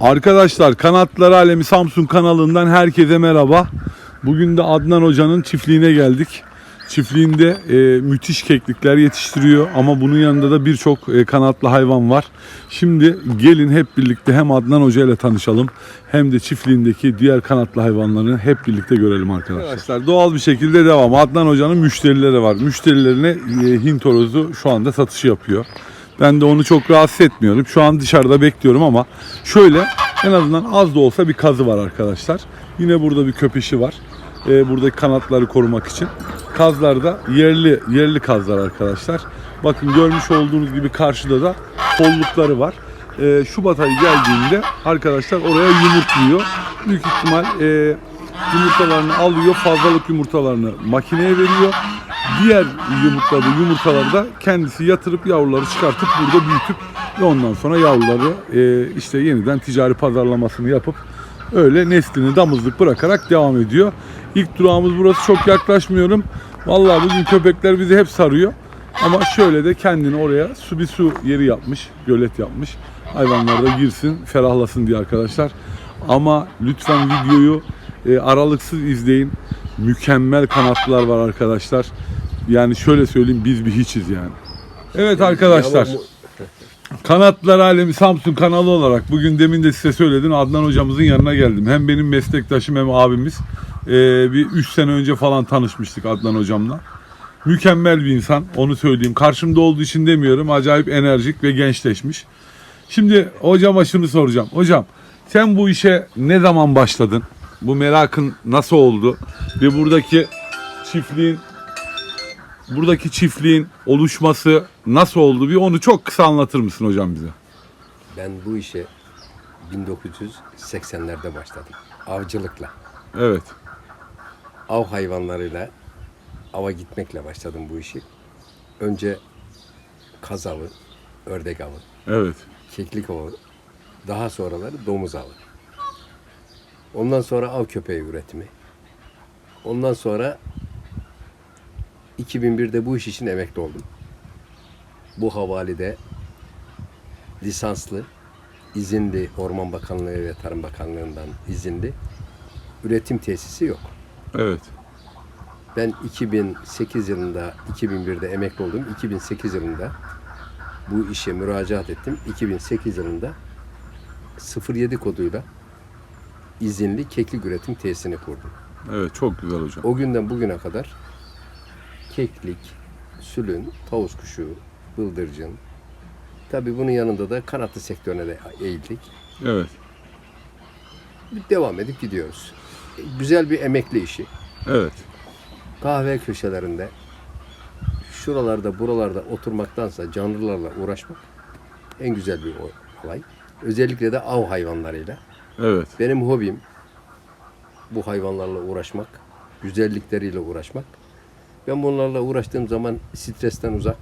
Arkadaşlar Kanatlar Alemi Samsun kanalından herkese merhaba. Bugün de Adnan Hoca'nın çiftliğine geldik. Çiftliğinde e, müthiş keklikler yetiştiriyor ama bunun yanında da birçok e, kanatlı hayvan var. Şimdi gelin hep birlikte hem Adnan Hoca ile tanışalım hem de çiftliğindeki diğer kanatlı hayvanlarını hep birlikte görelim arkadaşlar. Arkadaşlar doğal bir şekilde devam. Adnan Hoca'nın müşterileri var. Müşterilerine e, Hint horozu şu anda satışı yapıyor. Ben de onu çok rahatsız etmiyorum. Şu an dışarıda bekliyorum ama şöyle en azından az da olsa bir kazı var arkadaşlar. Yine burada bir köpeşi var. Ee, buradaki kanatları korumak için. Kazlar da yerli yerli kazlar arkadaşlar. Bakın görmüş olduğunuz gibi karşıda da kollukları var. Ee, Şubat ayı geldiğinde arkadaşlar oraya yumurtluyor. Büyük ihtimal e, yumurtalarını alıyor, fazlalık yumurtalarını makineye veriyor. Diğer yumurtladığı yumurtaları da kendisi yatırıp yavruları çıkartıp burada büyütüp ve ondan sonra yavruları e, işte yeniden ticari pazarlamasını yapıp öyle neslini damızlık bırakarak devam ediyor. İlk durağımız burası çok yaklaşmıyorum. Vallahi bugün köpekler bizi hep sarıyor. Ama şöyle de kendini oraya su bir su yeri yapmış, gölet yapmış. Hayvanlar da girsin, ferahlasın diye arkadaşlar. Ama lütfen videoyu e, aralıksız izleyin. Mükemmel kanatlılar var arkadaşlar. Yani şöyle söyleyeyim biz bir hiçiz yani. Evet arkadaşlar. Kanatlar Alemi Samsun kanalı olarak bugün demin de size söyledim Adnan hocamızın yanına geldim. Hem benim meslektaşım hem abimiz. Ee, bir 3 sene önce falan tanışmıştık Adnan hocamla. Mükemmel bir insan onu söyleyeyim. Karşımda olduğu için demiyorum acayip enerjik ve gençleşmiş. Şimdi hocama şunu soracağım. Hocam sen bu işe ne zaman başladın? Bu merakın nasıl oldu? Ve buradaki çiftliğin buradaki çiftliğin oluşması nasıl oldu? Bir onu çok kısa anlatır mısın hocam bize? Ben bu işe 1980'lerde başladım. Avcılıkla, Evet. av hayvanlarıyla ava gitmekle başladım bu işi. Önce kaz avı, ördek avı, Evet. keklik avı, daha sonraları domuz avı. Ondan sonra av köpeği üretimi. Ondan sonra 2001'de bu iş için emekli oldum. Bu havalide lisanslı, izinli Orman Bakanlığı ve Tarım Bakanlığı'ndan izinli üretim tesisi yok. Evet. Ben 2008 yılında, 2001'de emekli oldum. 2008 yılında bu işe müracaat ettim. 2008 yılında 07 koduyla izinli keklik üretim tesisini kurdum. Evet çok güzel hocam. O günden bugüne kadar keklik, sülün, tavus kuşu, bıldırcın, tabii bunun yanında da kanatlı sektörüne de eğildik. Evet. Devam edip gidiyoruz. Güzel bir emekli işi. Evet. kahve köşelerinde şuralarda buralarda oturmaktansa canlılarla uğraşmak en güzel bir olay. Özellikle de av hayvanlarıyla. Evet. Benim hobim bu hayvanlarla uğraşmak, güzellikleriyle uğraşmak. Ben bunlarla uğraştığım zaman stresten uzak,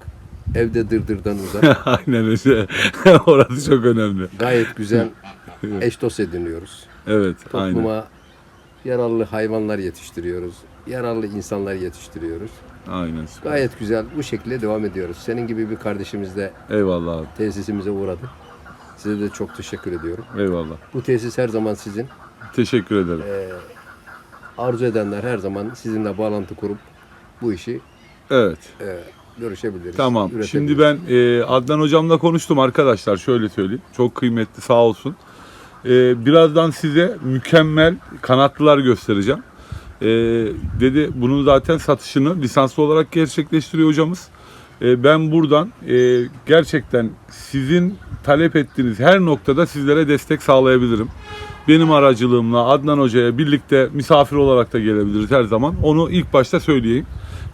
evde dırdırdan uzak, Aynen öyle. Orası çok önemli. gayet güzel eş dost ediniyoruz. Evet. Aynen. Topluma yararlı hayvanlar yetiştiriyoruz, yararlı insanlar yetiştiriyoruz. Aynen. süper. Gayet güzel. Bu şekilde devam ediyoruz. Senin gibi bir kardeşimiz de Eyvallah abi. tesisimize uğradı. Size de çok teşekkür ediyorum. Eyvallah. Bu tesis her zaman sizin. Teşekkür ederim. Arzu edenler her zaman sizinle bağlantı kurup bu işi Evet. e, görüşebiliriz. Tamam. üretebiliriz. Şimdi ben e, Adnan hocamla konuştum arkadaşlar. Şöyle söyleyeyim. Çok kıymetli sağ olsun. E, birazdan size mükemmel kanatlılar göstereceğim. E, dedi bunun zaten satışını lisanslı olarak gerçekleştiriyor hocamız. E, ben buradan e, gerçekten sizin talep ettiğiniz her noktada sizlere destek sağlayabilirim. Benim aracılığımla Adnan Hoca'ya birlikte misafir olarak da gelebiliriz her zaman. Onu ilk başta söyleyeyim.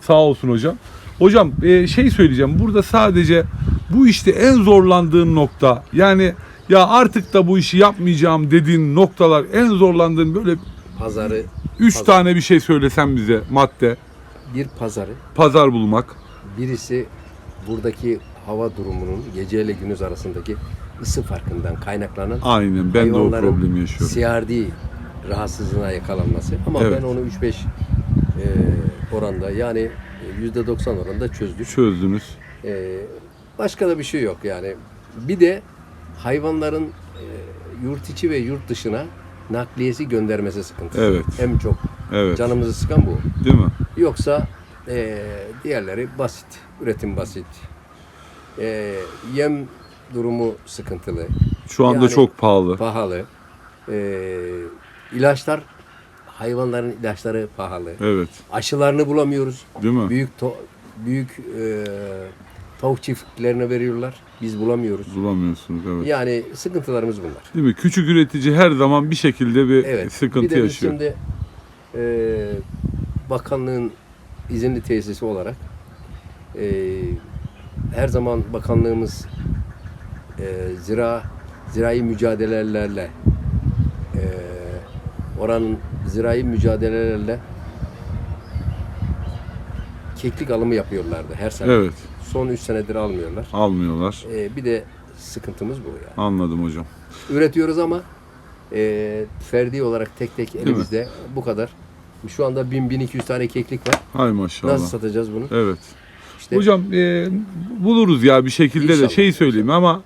Sağ olsun hocam. Hocam e, şey söyleyeceğim. Burada sadece bu işte en zorlandığın nokta yani ya artık da bu işi yapmayacağım dediğin noktalar en zorlandığın böyle pazarı, üç Pazar. tane bir şey söylesen bize madde. bir pazarı, Pazar bulmak. birisi buradaki hava durumunun gece ile gündüz arasındaki ısı farkından kaynaklanan Aynen ben de o problemi yaşıyorum. CRD rahatsızlığına yakalanması. Ama Evet. ben onu 3-5 e, oranda yani e, %90 oranda çözdük. Çözdünüz. E, başka da bir şey yok yani. Bir de hayvanların e, yurt içi ve yurt dışına nakliyesi göndermesi sıkıntısı. Evet. En çok Evet. canımızı sıkan bu. Değil mi? Yoksa eee, diğerleri basit, üretim basit. Eee, yem durumu sıkıntılı, Şu anda Yani- çok pahalı. pahalı. Eee ilaçlar, hayvanların ilaçları pahalı. Evet. Aşılarını bulamıyoruz. Değil mi? Büyük to- büyük eee, tavuk çiftliklerine veriyorlar. Biz bulamıyoruz. Bulamıyorsunuz evet. Yani sıkıntılarımız bunlar. Değil mi? Küçük üretici her zaman bir şekilde bir Evet. sıkıntı bir de biz yaşıyor. şimdi eee, bakanlığın izinli tesisi olarak eee, her zaman bakanlığımız eee, zira zirai mücadelelerle eee, oranın zirai mücadelelerle keklik alımı yapıyorlardı her sene. Evet. Son 3 senedir almıyorlar. Almıyorlar. Eee, bir de sıkıntımız bu yani. Anladım hocam. üretiyoruz ama e, ferdi olarak tek tek mi? elimizde bu kadar. Şu anda 1000-1200 tane keklik var. Hay maşallah. Nasıl satacağız bunu? Evet. İşte Hocam e, buluruz ya bir şekilde de şey söyleyeyim ama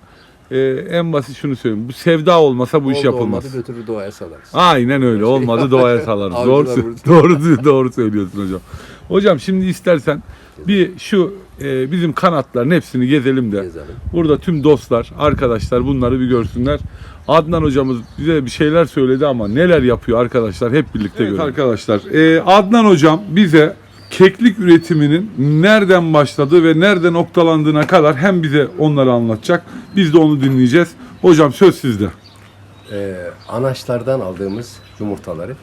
e, en basit şunu söyleyeyim. Bu sevda olmasa bu iş oldu yapılmaz. olmadı götürür doğaya salarız. Aynen öyle. Olmadı doğaya salarız. Doğru, doğru, doğru söylüyorsun hocam. Hocam şimdi istersen bir şu e, bizim kanatların hepsini gezelim de. Gezelim. Burada tüm dostlar, arkadaşlar bunları bir görsünler. Adnan hocamız bize bir şeyler söyledi ama neler yapıyor arkadaşlar hep birlikte görelim. Arkadaşlar e, Adnan hocam bize keklik üretiminin nereden başladığı ve nerede noktalandığına kadar hem bize onları anlatacak. Biz de onu dinleyeceğiz. Hocam söz sizde. E, anaçlardan aldığımız yumurtaları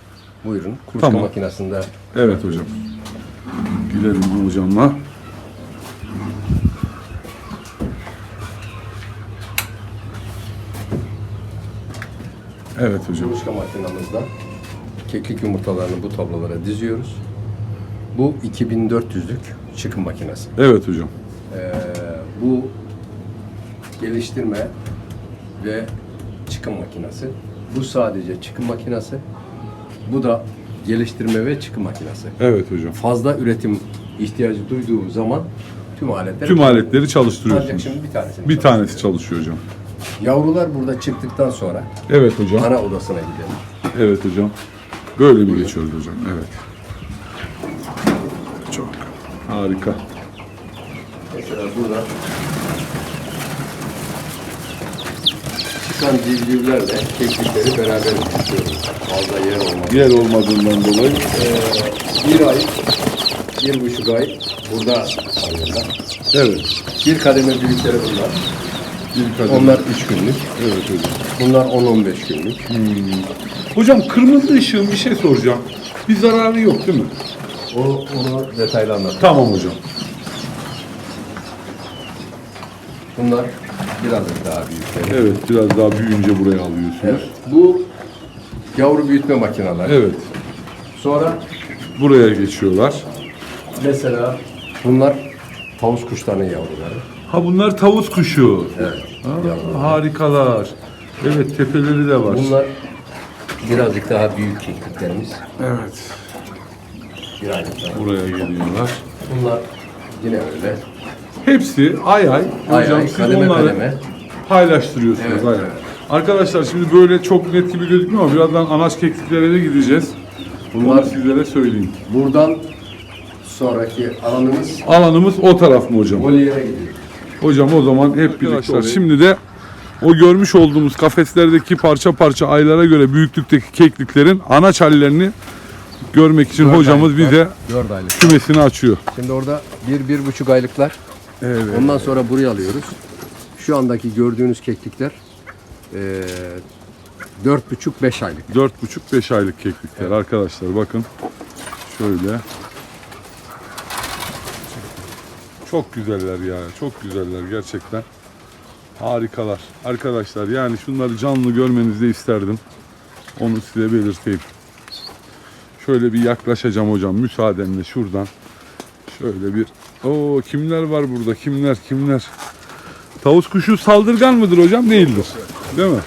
buyurun kuluçka Tamam. makinesinde Evet hocam. Gidelim hocamla. Evet hocam. kuluçka makinemizden keklik yumurtalarını bu tablolara diziyoruz. Bu 2400'lük çıkım makinesi. Evet hocam. Ee, bu geliştirme ve çıkım makinesi. Bu sadece çıkım makinesi. Bu da geliştirme ve çıkım makinesi. Evet hocam. Fazla üretim ihtiyacı duyduğu zaman tüm aletleri Tüm aletleri Ancak çalıştırıyorsunuz. şimdi bir tanesini Bir tanesi çalışıyor hocam. Yavrular burada çıktıktan sonra Evet hocam. ana odasına gidelim. Evet hocam. Böyle mi geçiyoruz hocam? Evet. Harika. Mesela burada çıkan civcivlerle keklikleri beraber büyütüyoruz. Fazla yer olmaz. Yer olmadığından dolayı. Ee, bir ay, bir buçuk ay burada kalıyorlar. Evet. Bir kademe büyükleri bunlar. Bir kadın. Onlar üç günlük. Evet hocam. Bunlar 10-15 günlük. Hocam kırmızı ışığın bir şey soracağım. Bir zararı yok değil mi? O, onu detaylı anlatayım. Tamam hocam. Bunlar birazcık daha büyükleri. Evet biraz daha büyüyünce buraya alıyorsunuz. Evet. Bu yavru büyütme makineleri. Evet. Sonra Buraya geçiyorlar. mesela bunlar tavus kuşlarının yavruları. Ha bunlar tavus kuşu. Evet. Aa, harikalar. Evet tepeleri de var. Bunlar birazcık daha büyük kekliklerimiz. Evet. Buraya geliyorlar. Bunlar yine öyle. Hepsi ay ay. Ay Hocam ay, siz kademe onları paylaştırıyorsunuz. Evet, ay ay. evet. Arkadaşlar şimdi böyle çok net gibi gözükmüyor ama birazdan anaç kekliklere de gideceğiz. Bunlar Bunları sizlere söyleyeyim. buradan sonraki alanımız Alanımız o taraf mı hocam? Molière'e gidiyor. Hocam o zaman hep birlikte. Şimdi de o görmüş olduğumuz kafeslerdeki parça parça aylara göre büyüklükteki kekliklerin anaç hallerini görmek için hocamız bize 4 aylık. kümesini açıyor. Şimdi orada bir, bir buçuk aylıklar. Evet. Ondan sonra buraya alıyoruz. Şu andaki gördüğünüz keklikler dört buçuk beş aylık. 4,5-5 aylık keklikler arkadaşlar bakın. Şöyle. Çok güzeller ya. Çok güzeller gerçekten. Harikalar. Arkadaşlar yani şunları canlı görmenizi isterdim. Onu size belirteyim. Şöyle bir yaklaşacağım hocam müsaadenle şuradan. Şöyle bir Oo kimler var burada? Kimler? Kimler? Tavus kuşu saldırgan mıdır hocam? Değildir. Değil mi?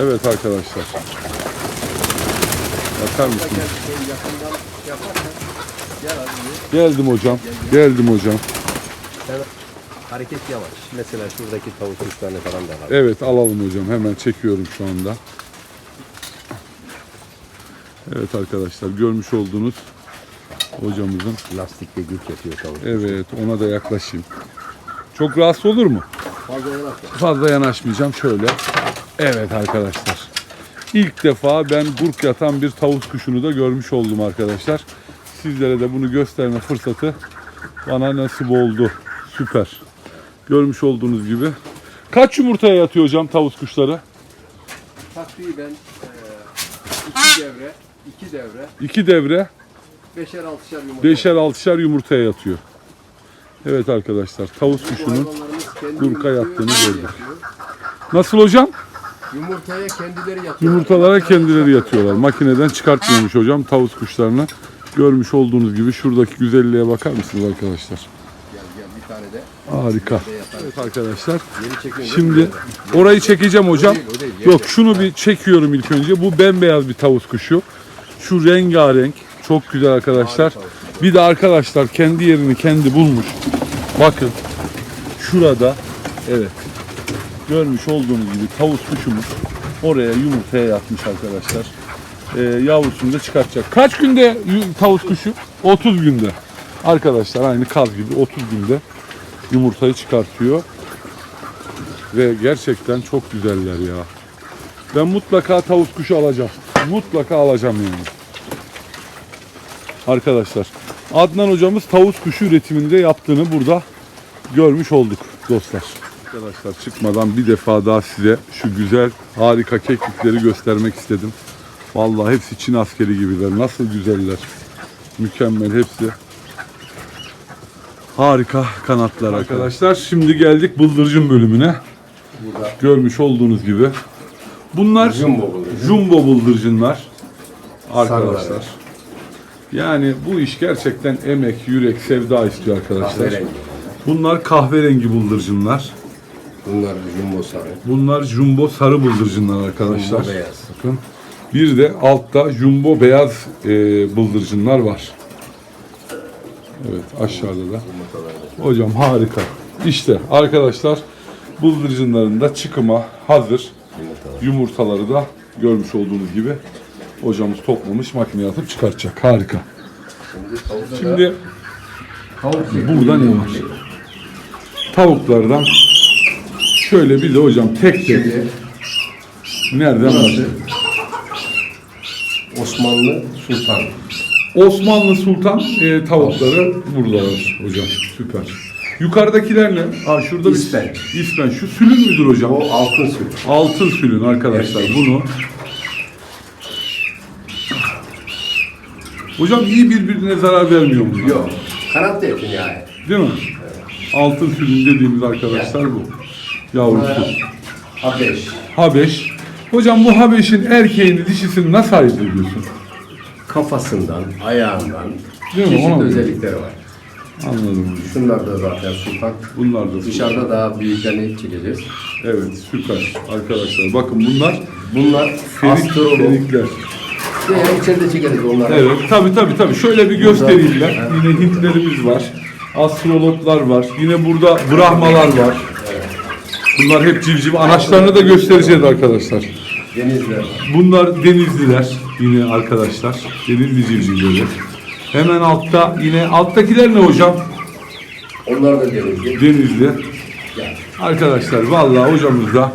Evet arkadaşlar. Bakar mısınız? Geldim hocam. Geldim hocam. hareket yavaş. Mesela şuradaki tavuk kuşlarını falan da var. Evet alalım hocam. Hemen çekiyorum şu anda. Evet arkadaşlar görmüş olduğunuz hocamızın. Lastikle güç yapıyor tavuk. Evet ona da yaklaşayım. Çok rahatsız olur mu? Fazla yavaş. Fazla yanaşmayacağım şöyle. Evet arkadaşlar. İlk defa ben burk yatan bir tavus kuşunu da görmüş oldum arkadaşlar. Sizlere de bunu gösterme fırsatı bana nasip oldu. Süper. Görmüş olduğunuz gibi. Kaç yumurtaya yatıyor hocam tavus kuşları? Takriben e, iki devre, iki devre, İki devre beşer altışar yumurta. beşer altışar yumurtaya yatıyor. Evet arkadaşlar tavus Bu kuşunun hayvanlarımız kendi yumurtluyor, yattığını gördük. nasıl hocam? Yumurtaya kendileri yatıyor. Yumurtalara kendileri yatıyorlar. Makineden çıkartmıyormuş hocam tavus kuşlarını. Görmüş olduğunuz gibi şuradaki güzelliğe bakar mısınız arkadaşlar? Gel gel bir tane de Harika. Evet arkadaşlar. Yeni Şimdi orayı çekeceğim hocam. O değil, o değil. Yer Yok şunu bir çekiyorum ilk önce. Bu bembeyaz bir tavus kuşu. Şu rengarenk. Çok güzel arkadaşlar. Bir de arkadaşlar kendi yerini kendi bulmuş. Bakın. Şurada. Evet. Görmüş olduğunuz gibi tavus kuşumuz oraya yumurtaya yatmış arkadaşlar. Ee, yavrusunu da çıkartacak. Kaç günde tavus kuşu? 30 günde. Arkadaşlar aynı kaz gibi 30 günde yumurtayı çıkartıyor. Ve gerçekten çok güzeller ya. Ben mutlaka tavus kuşu alacağım. Mutlaka alacağım yani. Arkadaşlar Adnan hocamız tavus kuşu üretiminde yaptığını burada görmüş olduk dostlar. Arkadaşlar çıkmadan bir defa daha size şu güzel harika keklikleri göstermek istedim. Vallahi hepsi Çin askeri gibiler. Nasıl güzeller. Mükemmel hepsi. Harika kanatlar arkadaşlar. Şimdi geldik bıldırcın bölümüne. Burada Görmüş olduğunuz gibi. Bunlar Jumbo bıldırcın. jumbo bıldırcınlar. Arkadaşlar. Sarılar. Yani bu iş gerçekten emek, yürek, sevda istiyor arkadaşlar. kahverengi. Bunlar kahverengi bıldırcınlar. Bunlar jumbo sarı. Bunlar jumbo sarı bıldırcınlar arkadaşlar. Jumbo beyaz. Bakın. Bir de altta jumbo beyaz e, bıldırcınlar var. Evet aşağıda da. Hocam harika. İşte arkadaşlar bıldırcınların da çıkıma hazır. Yumurtalar. Yumurtaları da görmüş olduğunuz gibi hocamız toplamış makineye atıp çıkartacak. Harika. Şimdi burada ne var? Tavuklardan şöyle bir de hocam tek tek nereden başlayalım? Osmanlı Sultan. Osmanlı Sultan e, tavukları burada var hocam. Süper. Yukarıdakiler ne? Aa şurada bir İspen. İspen. Şu sülün müdür hocam? O altın süt. Altın sülün arkadaşlar. Bunu Hocam iyi birbirine zarar vermiyor mu? Yok. Kanat da yakın yani. Değil mi? Altın sülün dediğimiz arkadaşlar bu. Yavrusu. Habeş. Habeş. Hocam bu Habeş'in erkeğini dişisini nasıl ayırt ediyorsun? Kafasından, ayağından Değil mi? çeşitli göre. özellikleri var. Anladım. Şunlar da zaten sultan. Bunlar da Dışarıda daha büyüklerini çekeceğiz. Evet süper arkadaşlar. Bakın bunlar Bunlar astrolog. ferikler. Veya içeride çekeriz onları. Evet tabi tabi tabi. Şöyle bir göstereyim ben. Yine Hintlerimiz var. Astrologlar var. Yine burada Brahmalar var. Bunlar hep civciv. Anaçlarını da göstereceğiz arkadaşlar. Denizler. Bunlar denizliler yine arkadaşlar. Denizli civcivleri. Hemen altta yine alttakiler ne hocam? Onlar da denizli. Denizli. Arkadaşlar vallahi hocamızda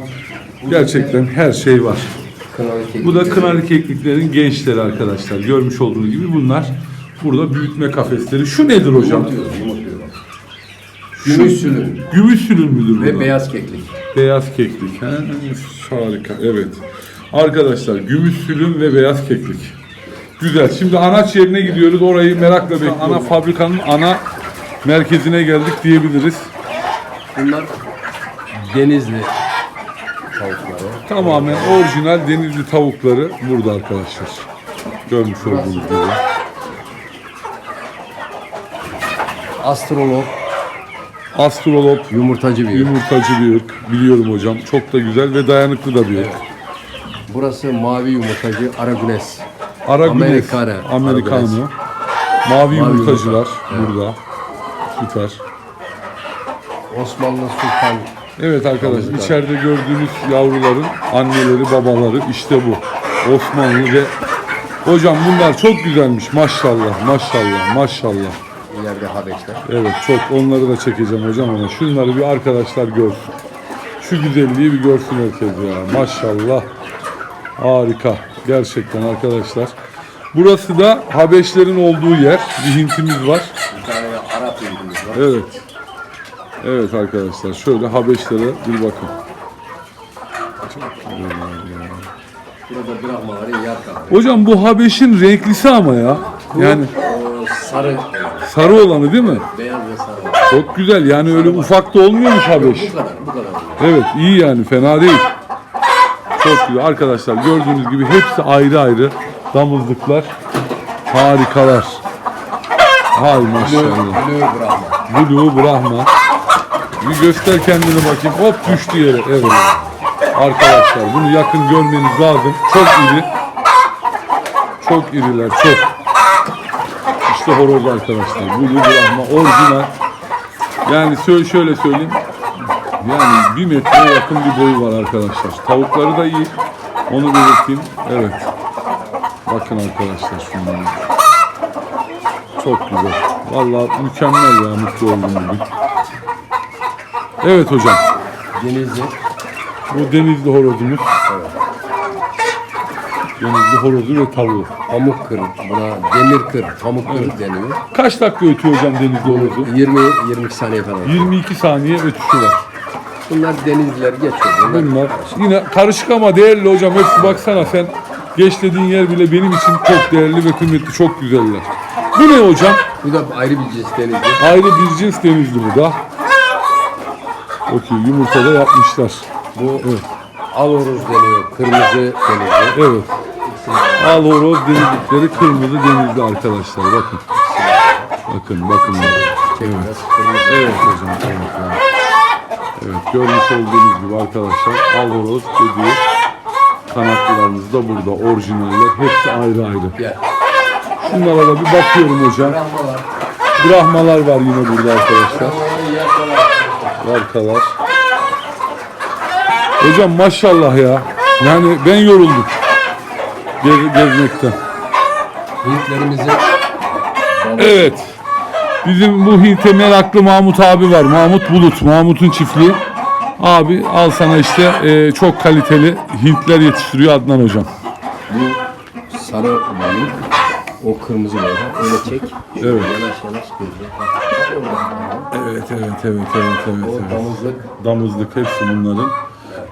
gerçekten her şey var. Bu da kınalı kekliklerin gençleri arkadaşlar. Görmüş olduğunuz gibi bunlar burada büyütme kafesleri. Şu nedir hocam? Gümüş sülün Gümüş sülün müdür bu? ve da? beyaz keklik. Beyaz keklik. He, harika. Evet. Arkadaşlar gümüş sülün ve beyaz keklik. Güzel. Şimdi anaç yerine gidiyoruz. Orayı merakla bekliyoruz. Ana fabrikanın ana merkezine geldik diyebiliriz. Bunlar denizli. Tamamen orijinal denizli tavukları burada arkadaşlar. Görmüş olduğunuz gibi. Astrolog, Astrolog, yumurtacı bir yer. yumurtacı bir ırk. Biliyorum hocam. Çok da güzel ve dayanıklı da bir ırk. Burası mavi yumurtacı Aragones. Aragones, Americano. Americano. Aragones. Mavi yumurtacılar yumurta. burada. Süper. Osmanlı Sultan Evet arkadaşlar içeride gördüğünüz yavruların anneleri babaları işte bu. Osmanlı ve hocam bunlar çok güzelmiş maşallah maşallah maşallah. ileride Habeşler. Evet çok onları da çekeceğim hocam ama şunları bir arkadaşlar görsün. Şu güzelliği bir görsün herkes ya maşallah harika gerçekten arkadaşlar. Burası da Habeşlerin olduğu yer bir hintimiz var. Bir tane Arap ürünümüz var. Evet. Evet arkadaşlar şöyle Habeşlere bir bakın. Burada Brahmaların yer kaldı. Hocam bu Habeş'in renklisi ama ya. Yani O sarı, sarı olanı değil mi? beyaz ve sarı. Çok güzel yani öyle ufak da olmuyormuş Habeş. Bu kadar, bu kadar. Evet iyi yani fena değil. Çok güzel arkadaşlar gördüğünüz gibi hepsi ayrı ayrı damızlıklar. Harikalar. Hay maşallah. Blue Brahma. Blue Brahma. Bir göster kendini bakayım. Hop düştü yere. Evet. Arkadaşlar bunu yakın görmeniz lazım. Çok iri. Çok iriler. Çok. İşte horoz arkadaşlar. Blue Brahma orijinal. Yani şöyle, söyleyeyim. Yani bir metreye yakın bir boyu var arkadaşlar. Tavukları da iyi. Onu belirteyim. Evet. Bakın arkadaşlar şunlara. Çok güzel. Vallahi mükemmel ya mutlu oldum bugün. Evet hocam. Denizli. Bu denizli horozumuz. Denizli horozu ve tavuğu. Pamuk kır. Buna demir kır, pamuk kır deniyor. Kaç dakika ötüyor hocam denizli horozu? 20-22 saniye falan. 22 saniye ötüşü var. Bunlar denizliler geçiyor. Bunlar, Bunlar yine karışık ama değerli hocam. Hepsi baksana sen geç dediğin yer bile benim için çok değerli ve kıymetli. Çok güzeller. Bu ne hocam? Bu da ayrı bir cins denizli. Ayrı bir cins denizli bu da. Okey yumurtada yapmışlar. Bu aloruz deniyor, kırmızı denizli. Evet. Al horoz denizlikleri kırmızı denizli arkadaşlar. Bakın. Bakın bakın. Evet. Evet hocam. Evet, evet. evet görmüş olduğunuz gibi arkadaşlar al horoz dediği kanatlılarımız da burada. Orijinaller. Hepsi ayrı ayrı. Şunlara da bir bakıyorum hocam. Brahmalar. Brahmalar var yine burada arkadaşlar. Brahmaların yer kadar. Arkalar. Hocam maşallah ya. Yani ben yoruldum. Gez, gezmekten. Hintlerimizin Evet. Bizim bu Hint'e meraklı Mahmut abi var. Mahmut Bulut. Mahmut'un çiftliği. Abi al sana işte e, çok kaliteli Hintler yetiştiriyor Adnan hocam. bu sarı balık. O kırmızı balık. Öyle çek. Evet. Yanaş yanaş gözle. Evet evet evet evet evet. O evet. damızlık. Damızlık hepsi bunların.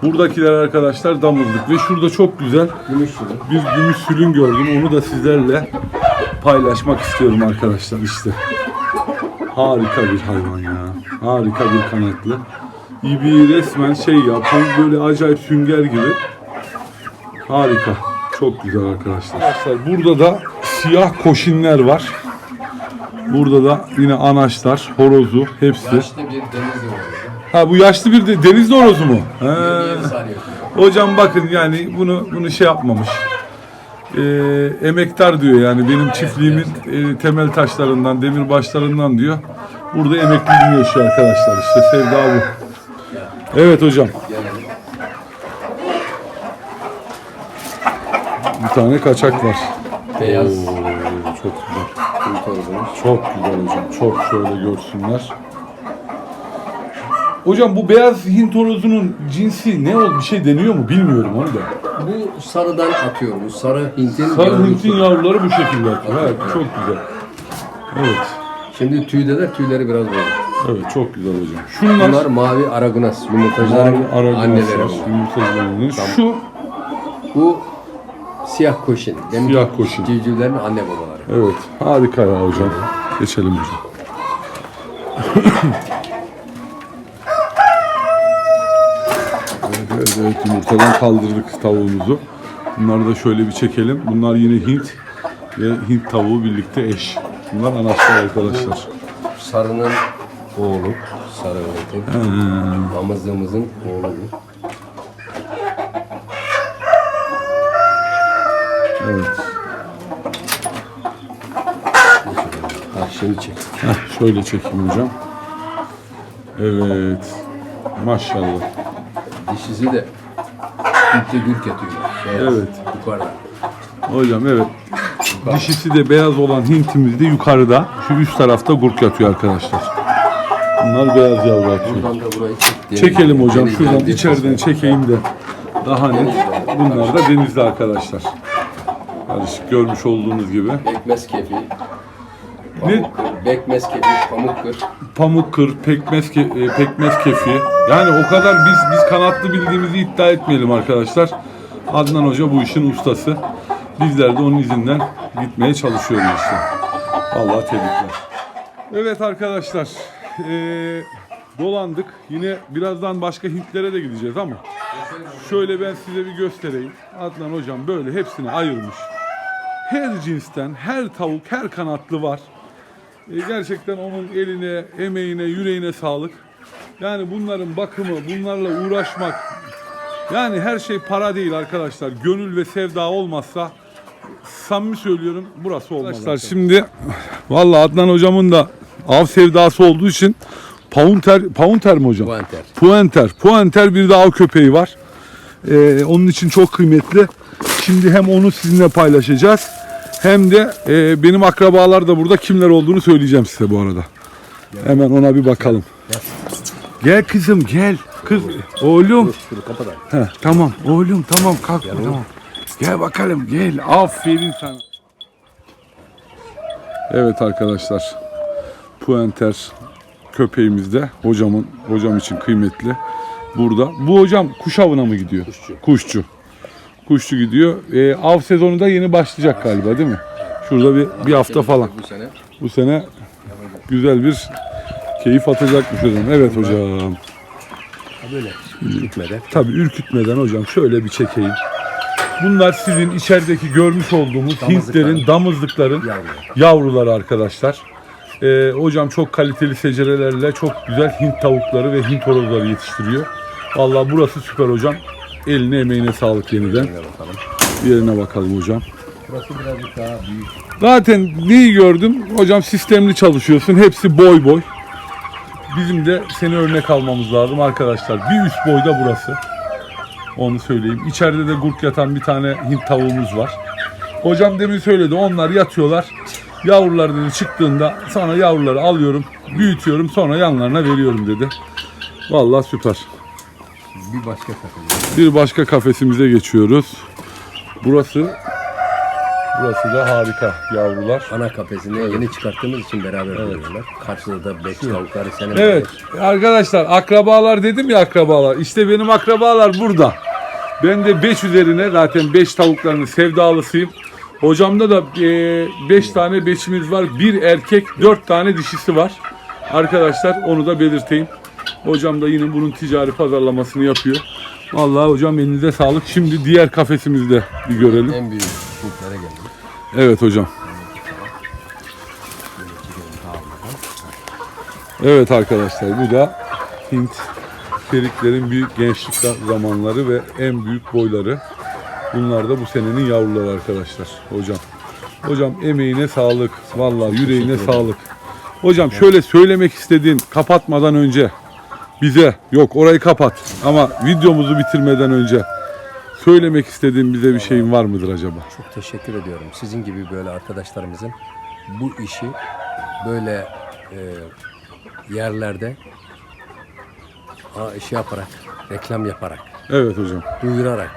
Buradakiler arkadaşlar damızlık ve şurada çok güzel Gümüş sürü. bir gümüş sülün gördüm. Onu da sizlerle paylaşmak istiyorum arkadaşlar işte. Harika bir hayvan ya. Harika bir kanatlı. İbi resmen şey ya böyle acayip sünger gibi. Harika. Çok güzel arkadaşlar. Arkadaşlar burada da siyah koşinler var. Burada da yine anaçlar, horozu hepsi. Yaşlı bir denizli balığı. Ha bu yaşlı bir de denizli horozu mu? He. 27 saniye. Hocam bakın yani bunu bunu şey yapmamış. Ee, emektar diyor yani benim çiftliğimin e, temel taşlarından, demir başlarından diyor. Burada emekliliğini yaşıyor arkadaşlar. İşte sevda bu. Evet hocam. Bir tane kaçak var. Beyaz. Oo, çok güzel. Çok güzel hocam. Çok şöyle görsünler. Hocam bu beyaz Hint horozunun cinsi ne oldu? Bir şey deniyor mu? Bilmiyorum onu da. Bu sarıdan atıyor. Bu sarı Hint'in Sarı yavrusu. Hint'in yavruları bu şekilde. Evet, çok güzel. Evet. Şimdi tüyde de tüyleri biraz böyle. Evet çok güzel hocam. Şunlar Bunlar mavi aragunas yumurtacıların mavi aragonaslar, anneleri bunlar. yumurtacılarının. Şu Bu siyah koşin. Demin Siyah koşin. Civcivlerin anne babaları. evet harika ya hocam. Geçelim hocam. evet, evet, evet yumurtadan kaldırdık tavuğumuzu. Bunları da şöyle bir çekelim. Bunlar yine Hint ve Hint tavuğu birlikte eş. Bunlar anaçlar arkadaşlar. Sarının oğlu. Sarı Hint'in. Damızlığımızın oğlu Evet. Ha, şimdi çek. Heh, şöyle çekeyim hocam. Evet. Maşallah. Dişisi de Hintli gürk yatıyorlar. Beyaz. Evet. Yukarıda. Hocam evet. Dişisi de beyaz olan hintimiz de yukarıda. Şu üst tarafta gurk yatıyor arkadaşlar. Bunlar beyaz yavru atıyor. Buradan da burayı çek. Çekelim hocam şuradan içeriden çekeyim de daha net. Bunlar da denizli arkadaşlar. Karışık görmüş olduğunuz gibi. Bekmez kefi. Ne? Bekmez kefi, pamuk kır. Pamuk kır, pekmez, ke- e, pekmez kefi. Yani o kadar biz biz kanatlı bildiğimizi iddia etmeyelim arkadaşlar. Adnan Hoca bu işin ustası. Bizler de onun izinden gitmeye çalışıyoruz işte. Vallahi tebrikler. Evet arkadaşlar. eee, dolandık. Yine birazdan başka Hintlere de gideceğiz ama şöyle ben size bir göstereyim. Adnan Hocam böyle hepsini ayırmış. Her cinsten, her tavuk, her kanatlı var. E, gerçekten onun eline, emeğine, yüreğine sağlık. Yani bunların bakımı, bunlarla uğraşmak. Yani her şey para değil arkadaşlar. Gönül ve sevda olmazsa samimi söylüyorum burası olmaz. Arkadaşlar şimdi vallahi Adnan hocamın da av sevdası olduğu için Paunter, Paunter mi hocam? Puanter. Puenter. Puenter bir de av köpeği var. Ee, onun için çok kıymetli. Şimdi hem onu sizinle paylaşacağız. Hem de e, benim akrabalar da burada kimler olduğunu söyleyeceğim size bu arada. Hemen ona bir bakalım. Gel kızım gel. Kız oğlum. Kapat abi. Heh, tamam oğlum tamam kalkma tamam. Gel bakalım gel. Aferin sana. Evet arkadaşlar. Puenter köpeğimiz de hocamın hocam için kıymetli. Burada. Bu hocam kuş avına mı gidiyor? Kuşçu. Kuşçu. Kuşçu gidiyor. Ee, av sezonu da yeni başlayacak galiba değil mi? Şurada bir, bir hafta falan. Bu sene Bu sene güzel bir keyif atacakmış hocam. Evet hocam. böyle gitmeden. Tabii ürkütmeden hocam şöyle bir çekeyim. Bunlar sizin içerideki görmüş olduğumuz. Hintlerin, damızlıkların Yavru. yavruları arkadaşlar. Ee, hocam çok kaliteli secerelerle çok güzel Hint tavukları ve Hint horozları yetiştiriyor. Vallahi burası süper hocam. Eline emeğine sağlık yeniden. Bakalım. Yerine bakalım hocam. Burası birazcık daha büyük. Zaten neyi gördüm? Hocam sistemli çalışıyorsun. Hepsi boy boy. Bizim de seni örnek almamız lazım arkadaşlar. Bir üst boyda burası. Onu söyleyeyim. İçeride de gurk yatan bir tane Hint tavuğumuz var. Hocam demin söyledi. Onlar yatıyorlar. Yavrular dedi çıktığında sonra yavruları alıyorum, büyütüyorum, sonra yanlarına veriyorum dedi. Vallahi süper. Bir başka takım. Bir başka kafesimize geçiyoruz. Burası Burası da harika yavrular. Ana kafesini yeni çıkarttığımız için beraber koyuyorlar. Karşıda da bek tavukları senin. Evet arkadaşlar akrabalar dedim ya akrabalar. İşte benim akrabalar burada. Ben de 5 üzerine zaten 5 tavuklarının sevdalısıyım. Hocamda da 5 tane beşimiz var. Bir erkek 4 tane dişisi var. Arkadaşlar onu da belirteyim. Hocam da yine bunun ticari pazarlamasını yapıyor. Vallahi hocam elinize sağlık. Şimdi diğer kafesimizde bir görelim. En büyük Hintlere geldim. Evet hocam. Evet arkadaşlar bu da Hint periklerin büyük gençlik zamanları ve en büyük boyları. Bunlar da bu senenin yavruları arkadaşlar hocam. Hocam emeğine sağlık. Vallahi yüreğine sağlık. Hocam şöyle söylemek istediğin kapatmadan önce bize yok orayı kapat ama videomuzu bitirmeden önce söylemek istediğin bize bir şeyin var mıdır acaba? Çok teşekkür ediyorum. Sizin gibi böyle arkadaşlarımızın bu işi böyle e, yerlerde a, şey yaparak, reklam yaparak, Evet hocam. duyurarak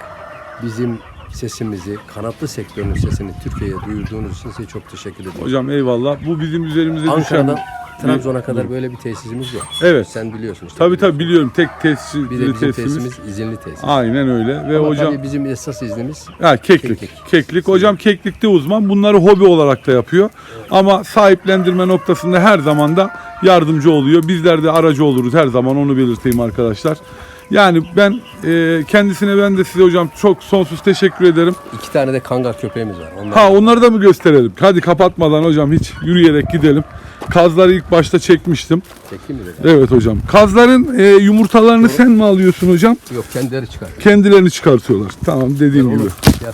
bizim sesimizi, kanatlı sektörün sesini Türkiye'ye duyurduğunuz için size çok teşekkür ediyorum. Hocam eyvallah. Bu bizim üzerimize Ankara'dan düşen... Trabzon'a kadar böyle bir tesisimiz yok. Evet. Sen biliyorsun işte. Tabii tabii biliyorum. Tek tesisli Bir de bizim tesisimiz. tesisimiz izinli tesis. Aynen öyle. Ve Ama hocam tabii bizim esas iznimiz ha, keklik. Keklik. Keklik. Hocam keklikte uzman. Bunları hobi olarak da yapıyor. Ama sahiplendirme noktasında her zaman da yardımcı oluyor. Bizler de aracı oluruz her zaman onu belirteyim arkadaşlar. Yani ben e, kendisine ben de size hocam çok sonsuz teşekkür ederim. iki tane de kangal köpeğimiz var. Onlar Ha onları da mı gösterelim? Hadi kapatmadan hocam hiç yürüyerek gidelim. Kazları ilk başta çekmiştim. çekeyim mi dedim? Evet hocam. Kazların e, yumurtalarını sen mi alıyorsun hocam? Yok kendileri çıkar. Kendilerini çıkartıyorlar. Tamam dediğim gibi. Oğlum, Gel.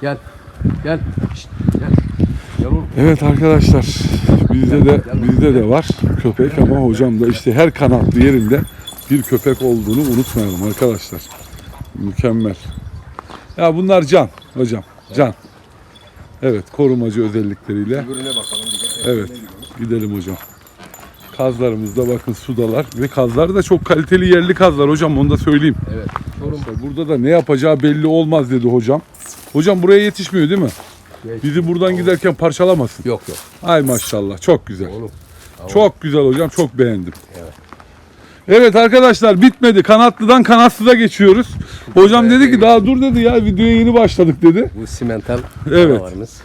Gel. Gel. Şşt, gel. Gel oğlum. Evet arkadaşlar bizde de bizde de var köpek ama hocam da işte her kanatlı yerinde bir köpek olduğunu unutmayalım arkadaşlar. Mükemmel. Ya bunlar can hocam can. Evet korumacı özellikleriyle. Öbürüne bakalım. Evet gidelim hocam. Kazlarımızda bakın sudalar ve kazlar da çok kaliteli yerli kazlar hocam onu da söyleyeyim. Evet. Çorum. Burada da ne yapacağı belli olmaz dedi hocam. Hocam buraya yetişmiyor değil mi? Bizi buradan giderken parçalamasın. Yok yok. Ay maşallah çok güzel. Oğlum. Çok güzel hocam çok beğendim. Evet. Evet arkadaşlar bitmedi. Kanatlıdan kanatsıza geçiyoruz. Hocam dedi ki daha dur dedi ya videoya yeni başladık dedi. Bu simental Evet. canavarımız.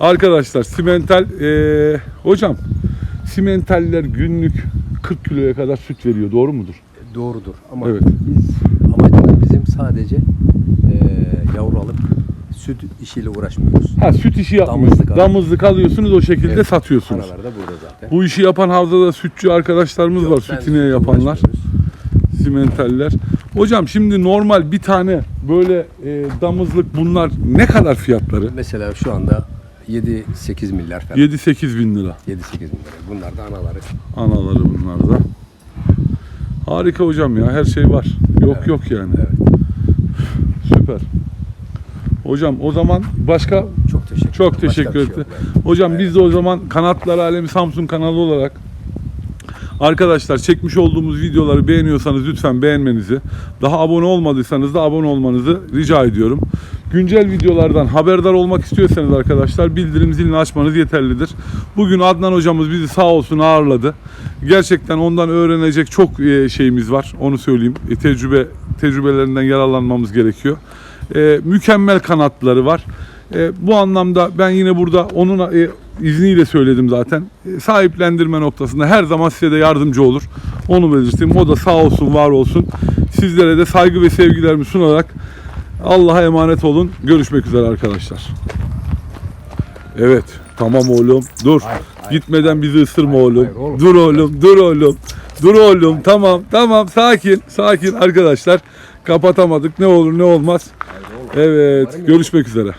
Arkadaşlar simental eee, hocam simentaller günlük 40 kiloya kadar süt veriyor doğru mudur? Doğrudur. Ama Evet. biz amacımız bizim sadece eee yavru alıp süt işiyle uğraşmıyoruz. Ha süt işi yapmıyorsunuz. Damızlık Damızlık, al- alıyorsunuz o şekilde Evet. satıyorsunuz. Aralarda burada zaten. Bu işi yapan havzada sütçü arkadaşlarımız Yok, var. ben Süt ineği yapanlar. Simentaller. Hocam şimdi normal bir tane böyle e, damızlık bunlar ne kadar fiyatları? Mesela şu anda 7-8 milyar falan. 7-8 bin lira. 7-8 milyar. Bunlar da anaları. Anaları bunlar da. Harika hocam ya her şey var. Yok Evet. yok yani. Evet. Süper. Hocam o zaman başka Çok teşekkür çok ederim. Başka teşekkür bir şey ederim. yok. Hocam biz de o zaman Kanatlar Alemi Samsun kanalı olarak arkadaşlar çekmiş olduğumuz videoları beğeniyorsanız lütfen beğenmenizi, daha abone olmadıysanız da abone olmanızı rica ediyorum. Güncel videolardan haberdar olmak istiyorsanız arkadaşlar bildirim zilini açmanız yeterlidir. Bugün Adnan hocamız bizi sağ olsun ağırladı. Gerçekten ondan öğrenecek çok e, şeyimiz var. Onu söyleyeyim. E, Tecrübe tecrübelerinden yararlanmamız gerekiyor. E, mükemmel kanatları var. E, bu anlamda ben yine burada onun e, izniyle söyledim zaten. E, sahiplendirme noktasında her zaman size de yardımcı olur. Onu belirteyim. O da sağ olsun, var olsun. Sizlere de saygı ve sevgilerimi sunarak Allah'a emanet olun. Görüşmek üzere arkadaşlar. Evet. Tamam oğlum. Dur. Hayır, hayır, Gitmeden bizi ısırma hayır, oğlum. hayır oğlum. Dur oğlum. Dur oğlum. Dur oğlum. Tamam. Tamam. Sakin. Sakin arkadaşlar. Kapatamadık. Ne olur ne olmaz. Evet. Görüşmek üzere.